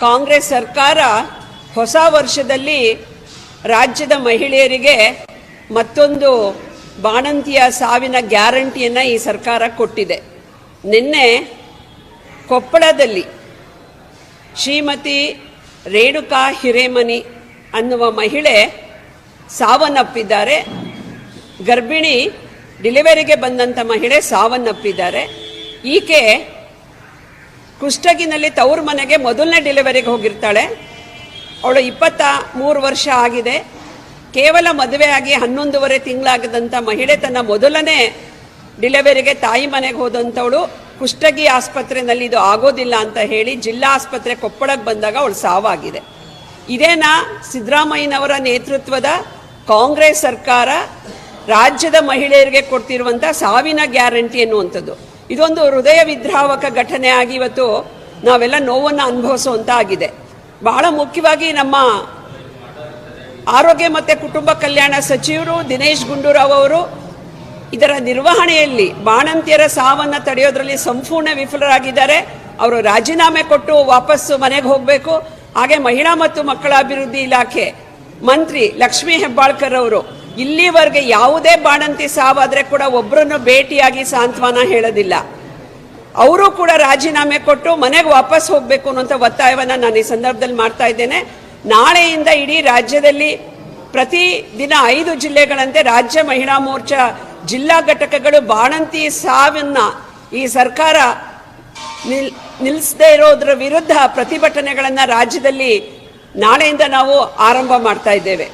ಕಾಂಗ್ರೆಸ್ ಸರ್ಕಾರ ಹೊಸ ವರ್ಷದಲ್ಲಿ ರಾಜ್ಯದ ಮಹಿಳೆಯರಿಗೆ ಮತ್ತೊಂದು ಬಾಣಂತಿಯ ಸಾವಿನ ಗ್ಯಾರಂಟಿಯನ್ನು ಈ ಸರ್ಕಾರ ಕೊಟ್ಟಿದೆ. ನಿನ್ನೆ ಕೊಪ್ಪಳದಲ್ಲಿ ಶ್ರೀಮತಿ ರೇಣುಕಾ ಹಿರೇಮನಿ ಅನ್ನುವ ಮಹಿಳೆ ಸಾವನ್ನಪ್ಪಿದ್ದಾರೆ. ಗರ್ಭಿಣಿ ಡಿಲಿವರಿಗೆ ಬಂದಂಥ ಮಹಿಳೆ ಸಾವನ್ನಪ್ಪಿದ್ದಾರೆ. ಈಕೆ ಕುಷ್ಟಗಿನಲ್ಲಿ ತವ್ರ ಮನೆಗೆ ಮೊದಲನೇ ಡೆಲಿವರಿಗೆ ಹೋಗಿರ್ತಾಳೆ. ಅವಳು ಇಪ್ಪತ್ತ ಮೂರು ವರ್ಷ ಆಗಿದೆ. ಕೇವಲ ಮದುವೆ ಆಗಿ ಹನ್ನೊಂದುವರೆ ತಿಂಗಳಾಗದಂಥ ಮಹಿಳೆ ತನ್ನ ಮೊದಲನೇ ಡಿಲೆವರಿಗೆ ತಾಯಿ ಮನೆಗೆ ಹೋದಂಥವಳು ಕುಷ್ಟಗಿ ಆಸ್ಪತ್ರೆಯಲ್ಲಿ ಇದು ಆಗೋದಿಲ್ಲ ಅಂತ ಹೇಳಿ ಜಿಲ್ಲಾ ಆಸ್ಪತ್ರೆ ಕೊಪ್ಪಳಕ್ಕೆ ಬಂದಾಗ ಅವಳು ಸಾವಾಗಿದೆ. ಇದೇನಾ ಸಿದ್ದರಾಮಯ್ಯನವರ ನೇತೃತ್ವದ ಕಾಂಗ್ರೆಸ್ ಸರ್ಕಾರ ರಾಜ್ಯದ ಮಹಿಳೆಯರಿಗೆ ಕೊಡ್ತಿರುವಂಥ ಸಾವಿನ ಗ್ಯಾರಂಟಿ ಎನ್ನುವಂಥದ್ದು. ಇದೊಂದು ಹೃದಯ ವಿದ್ರಾವಕ ಘಟನೆ ಆಗಿ ಇವತ್ತು ನಾವೆಲ್ಲ ನೋವನ್ನು ಅನುಭವಿಸುವಂತ ಆಗಿದೆ. ಬಹಳ ಮುಖ್ಯವಾಗಿ ನಮ್ಮ ಆರೋಗ್ಯ ಮತ್ತು ಕುಟುಂಬ ಕಲ್ಯಾಣ ಸಚಿವರು ದಿನೇಶ್ ಗುಂಡೂರಾವ್ ಅವರು ಇದರ ನಿರ್ವಹಣೆಯಲ್ಲಿ ಬಾಣಂತಿಯರ ಸಾವನ್ನು ತಡೆಯೋದ್ರಲ್ಲಿ ಸಂಪೂರ್ಣ ವಿಫಲರಾಗಿದ್ದಾರೆ. ಅವರು ರಾಜೀನಾಮೆ ಕೊಟ್ಟು ವಾಪಸ್ಸು ಮನೆಗೆ ಹೋಗಬೇಕು. ಹಾಗೆ ಮಹಿಳಾ ಮತ್ತು ಮಕ್ಕಳ ಅಭಿವೃದ್ಧಿ ಇಲಾಖೆ ಮಂತ್ರಿ ಲಕ್ಷ್ಮೀ ಹೆಬ್ಬಾಳ್ಕರ್ ಅವರು ಇಲ್ಲಿವರೆಗೆ ಯಾವುದೇ ಬಾಣಂತಿ ಸಾವಾದ್ರೆ ಕೂಡ ಒಬ್ಬರನ್ನು ಭೇಟಿಯಾಗಿ ಸಾಂತ್ವನ ಹೇಳೋದಿಲ್ಲ. ಅವರು ಕೂಡ ರಾಜೀನಾಮೆ ಕೊಟ್ಟು ಮನೆಗೆ ವಾಪಸ್ ಹೋಗಬೇಕು ಅನ್ನೋಂಥ ಒತ್ತಾಯವನ್ನು ನಾನು ಈ ಸಂದರ್ಭದಲ್ಲಿ ಮಾಡ್ತಾ ಇದ್ದೇನೆ. ನಾಳೆಯಿಂದ ಇಡೀ ರಾಜ್ಯದಲ್ಲಿ ಪ್ರತಿ ದಿನ ಐದು ಜಿಲ್ಲೆಗಳಂತೆ ರಾಜ್ಯ ಮಹಿಳಾ ಮೋರ್ಚಾ ಜಿಲ್ಲಾ ಘಟಕಗಳು ಬಾಣಂತಿ ಸಾವನ್ನ ಈ ಸರ್ಕಾರ ನಿಲ್ ನಿಲ್ಲಿಸದೇ ಇರೋದ್ರ ವಿರುದ್ಧ ಪ್ರತಿಭಟನೆಗಳನ್ನು ರಾಜ್ಯದಲ್ಲಿ ನಾಳೆಯಿಂದ ನಾವು ಆರಂಭ ಮಾಡ್ತಾ ಇದ್ದೇವೆ.